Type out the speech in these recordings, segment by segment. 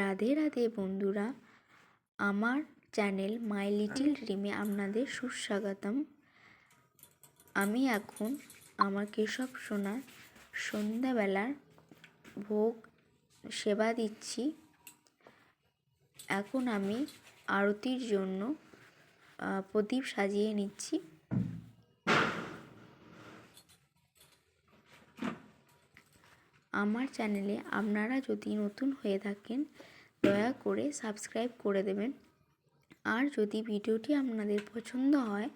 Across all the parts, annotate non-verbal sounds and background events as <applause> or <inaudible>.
রাধে রাধে বন্ধুরা, আমার channel my little ড্রিমে আপনাদের সুস্বাগতম। আমি এখন আমার কেশব সোনার সন্ধ্যাবেলার ভোগ সেবা দিচ্ছি। এখন আমি আরতির জন্য প্রদীপ সাজিয়ে নিচ্ছি। আমার চ্যানেলে আপনারা যদি নতুন হয়ে থাকেন, দয়া করে সাবস্ক্রাইব করে দেবেন। আর যদি ভিডিওটি আপনাদের পছন্দ হয়,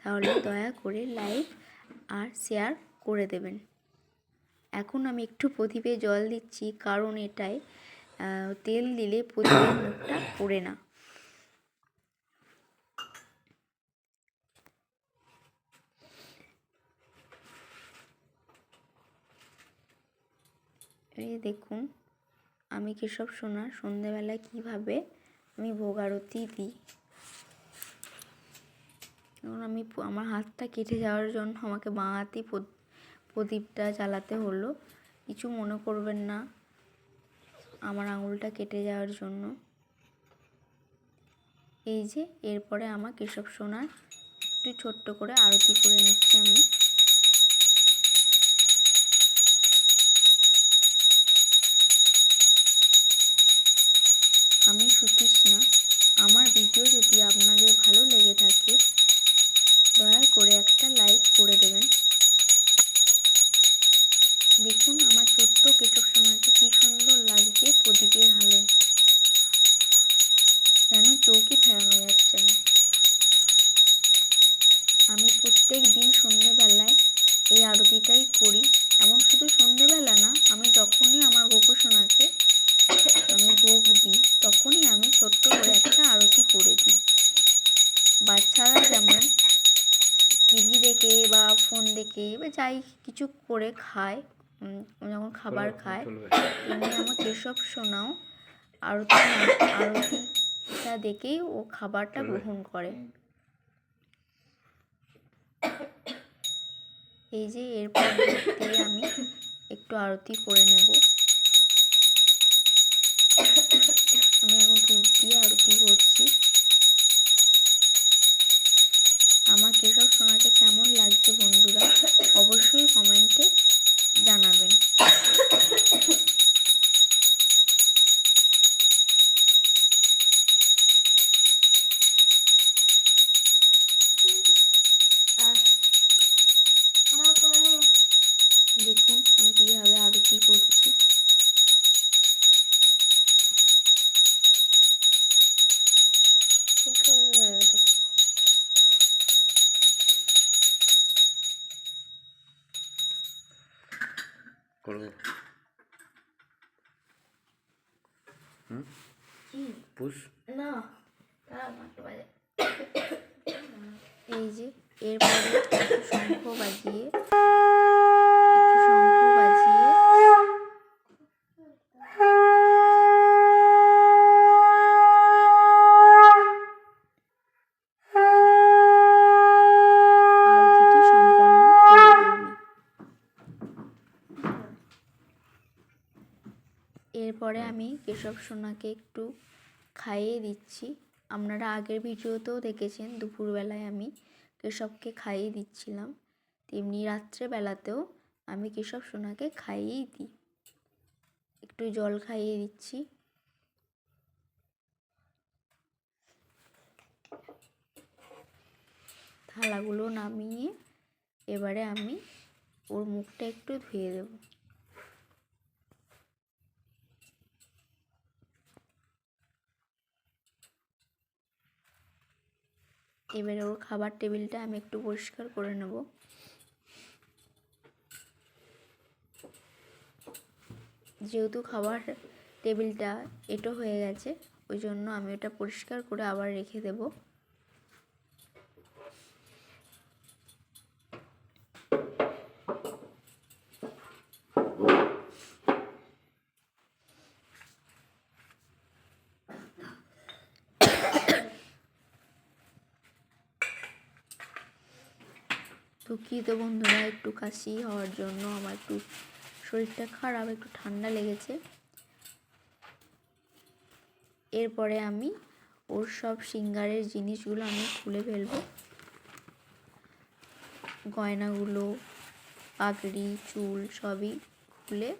তাহলে দয়া করে লাইক আর শেয়ার করে দেবেন। এখন আমি একটু প্রদীপে জল দিচ্ছি, কারণ এটায় তেল দিলে প্রদীপের মুখটা পড়ে না। এই দেখুন, আমি কেশব সোনা সন্ধেবেলায় কীভাবে আমি ভোগ আরতি দিই? এখন আমি আমার হাতটা কেটে যাওয়ার জন্য আমাকে বাঁ প্রদীপটা জ্বালাতে হলো। কিছু মনে করবেন না, আমার আঙুলটা কেটে যাওয়ার জন্য। এই যে, এরপরে আমার কেশব সোনার একটু ছোট্ট করে আরতি করে নিচ্ছি আমি। সুতৃষ্ণা আমার ভিডিও যদি আপনাদের ভালো লেগে থাকে, দয়া করে একটা লাইক করে দেবেন। দেখুন আমার ছোট্ট কেশব সোনাকে কি সুন্দর লাগছে প্রদীপের হালে যেন চৌকি ফেরানো যাচ্ছে না। আমি প্রত্যেক দিন সন্ধেবেলায় এই আরতিটাই করি। এমন শুধু সন্ধেবেলা না, আমি যখনই টিভি দেখে বা ফোন দেখে বা যাই কিছু করে খায় যখন খাবার খায়। তেমনি আমার কেশব শোনাও আরতি আরতিটা দেখেই ও খাবারটা গ্রহণ করে। এই যে এরপর আমি একটু আরতি করে নেব। আমি এখন দুধ দিয়ে আরতি করছি। আমার কেশব সোনাকে কেমন লাগছে বন্ধুরা অবশ্যই কমেন্টে জানাবেন। দেখুন আমি কীভাবে আরতি করছি। করো হুম? পুষ। না <coughs> এই যে এরপরে শঙ্খ বাজিয়ে আমি কেশব সোনাকে একটু খাইয়ে দিচ্ছি। আপনারা আগের ভিডিওতেও দেখেছেন, দুপুরবেলায় আমি কেশবকে খাইয়ে দিচ্ছিলাম। তেমনি রাত্রেবেলাতেও আমি কেশব সোনাকে খাইয়েই দিই। একটু জল খাইয়ে দিচ্ছি। থালাগুলো নামিয়ে এবারে আমি ওর মুখটা একটু ধুয়ে দেবো। এবারে ওর খাবার টেবিলটা আমি একটু পরিষ্কার করে নেব। যেহেতু খাবার টেবিলটা এটো হয়ে গেছে, ওই জন্য আমি ওটা পরিষ্কার করে আবার রেখে দেব। দুঃখিত বন্ধুরা, একটু কাশি হওয়ার জন্য আমার একটু শরীরটা খারাপ, একটু ঠান্ডা লেগেছে। এরপরে আমি ওর সব সিঙ্গারের জিনিসগুলো আমি খুলে ফেলব। গয়নাগুলো, পাগড়ি, চুল সবই খুলে